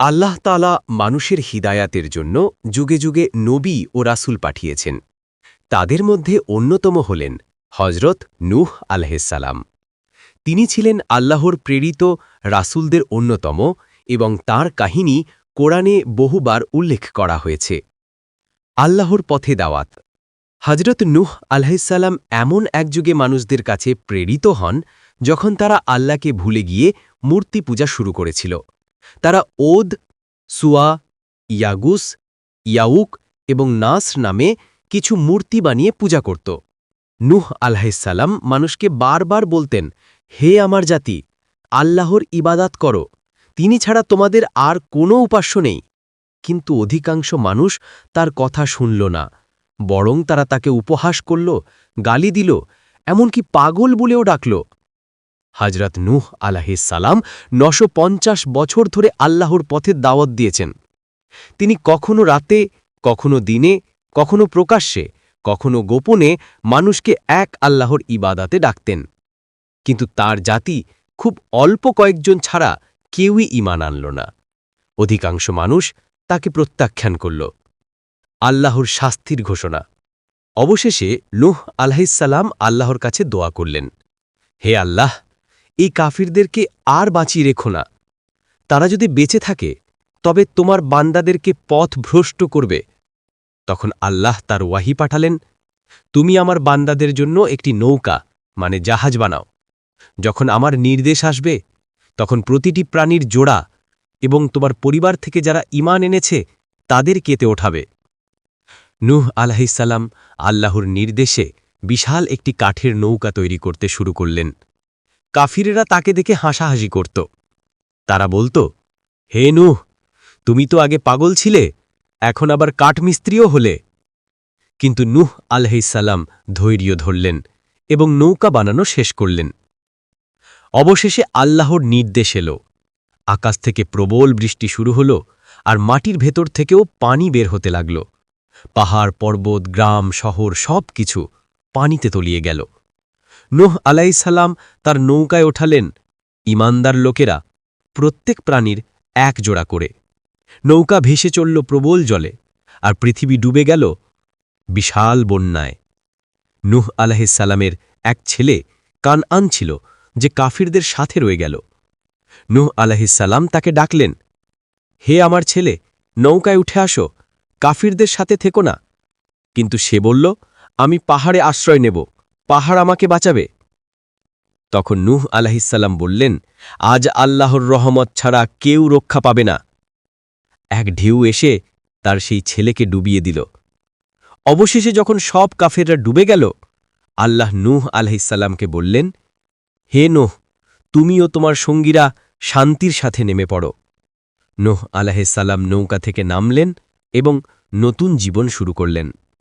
আল্লাহ তালা মানুষের হিদায়াতের জন্য যুগে যুগে নবী ও রাসূল পাঠিয়েছেন। তাদের মধ্যে অন্যতম হলেন হজরত নূহ আলহেসালাম তিনি ছিলেন আল্লাহর প্রেরিত রাসুলদের অন্যতম এবং তার কাহিনী কোরআনে বহুবার উল্লেখ করা হয়েছে। আল্লাহর পথে দাওয়াত। হজরত নূহ আলহিসাল্লাম এমন এক যুগে মানুষদের কাছে প্রেরিত হন যখন তারা আল্লাহকে ভুলে গিয়ে মূর্তি পূজা শুরু করেছিল। তারা ওদ, সুয়া, ইয়াগুস, ইয়াউক এবং নাস নামে কিছু মূর্তি বানিয়ে পূজা করত। নূহ আলাহিসাল্লাম মানুষকে বারবার বলতেন, হে আমার জাতি, আল্লাহর ইবাদাত করো, তিনি ছাড়া তোমাদের আর কোনো উপাস্য নেই। কিন্তু অধিকাংশ মানুষ তার কথা শুনল না, বরং তারা তাকে উপহাস করল, গালি দিল, এমনকি পাগল বলেও ডাকল। হজরত নূহ সালাম নশো পঞ্চাশ বছর ধরে আল্লাহর পথে দাওয়াত দিয়েছেন। তিনি কখনো রাতে, কখনো দিনে, কখনো প্রকাশ্যে, কখনো গোপনে মানুষকে এক আল্লাহর ইবাদাতে ডাকতেন। কিন্তু তার জাতি খুব অল্প কয়েকজন ছাড়া কেউই ইমান আনল না। অধিকাংশ মানুষ তাকে প্রত্যাখ্যান করল। আল্লাহর শাস্তির ঘোষণা। অবশেষে নুহ আলহিসাল্লাম আল্লাহর কাছে দোয়া করলেন, হে আল্লাহ এই কাফিরদেরকে আর বাঁচিয়ে রেখো না। তারা যদি বেঁচে থাকে, তবে তোমার বান্দাদেরকে পথ ভ্রষ্ট করবে। তখন আল্লাহ তার ওয়াহি পাঠালেন, তুমি আমার বান্দাদের জন্য একটি নৌকা মানে জাহাজ বানাও। যখন আমার নির্দেশ আসবে, তখন প্রতিটি প্রাণীর জোড়া এবং তোমার পরিবার থেকে যারা ইমান এনেছে, তাদের কেতে ওঠাবে। নূহ আলাহিসাল্লাম আল্লাহর নির্দেশে বিশাল একটি কাঠের নৌকা তৈরি করতে শুরু করলেন। কাফিরেরা তাকে দেখে হাসাহাসি করত। তারা বলতো, হে নূহ, তুমি তো আগে পাগল ছিলে, এখন আবার কাঠমিস্ত্রিও হলে। কিন্তু নূহ আলহিসাল্লাম ধৈর্য ধরলেন এবং নৌকা বানানো শেষ করলেন। অবশেষে আল্লাহর নির্দেশ এলো। আকাশ থেকে প্রবল বৃষ্টি শুরু হল আর মাটির ভেতর থেকেও পানি বের হতে লাগল। পাহাড়, পর্বত, গ্রাম, শহর সব কিছু পানিতে তলিয়ে গেল। নোহ আলাইসাল্লাম তার নৌকায় ওঠালেন। ইমানদার লোকেরা প্রত্যেক প্রাণীর এক জোড়া করে। নৌকা ভেসে চলল প্রবল জলে, আর পৃথিবী ডুবে গেল বিশাল বন্যায়। নুহ আলাহিসাল্লামের এক ছেলে কান আন ছিল, যে কাফিরদের সাথে রয়ে গেল। নুহ আলাহিসাল্লাম তাকে ডাকলেন, হে আমার ছেলে, নৌকায় উঠে আসো, কাফিরদের সাথে থেকো না। কিন্তু সে বলল, আমি পাহাড়ে আশ্রয় নেব। পাহাড় আমাকে বাঁচাবে? তখন নূহ আলাহিসাল্লাম বললেন, আজ আল্লাহর রহমত ছাড়া কেউ রক্ষা পাবে না। এক ঢেউ এসে তার সেই ছেলেকে ডুবিয়ে দিল। অবশেষে যখন সব কাফেররা ডুবে গেল, আল্লাহ নূহ আলহিসাল্লামকে বললেন, হে নোহ, তুমিও তোমার সঙ্গীরা শান্তির সাথে নেমে পড়ো। নোহ আলাহিসাল্লাম নৌকা থেকে নামলেন এবং নতুন জীবন শুরু করলেন।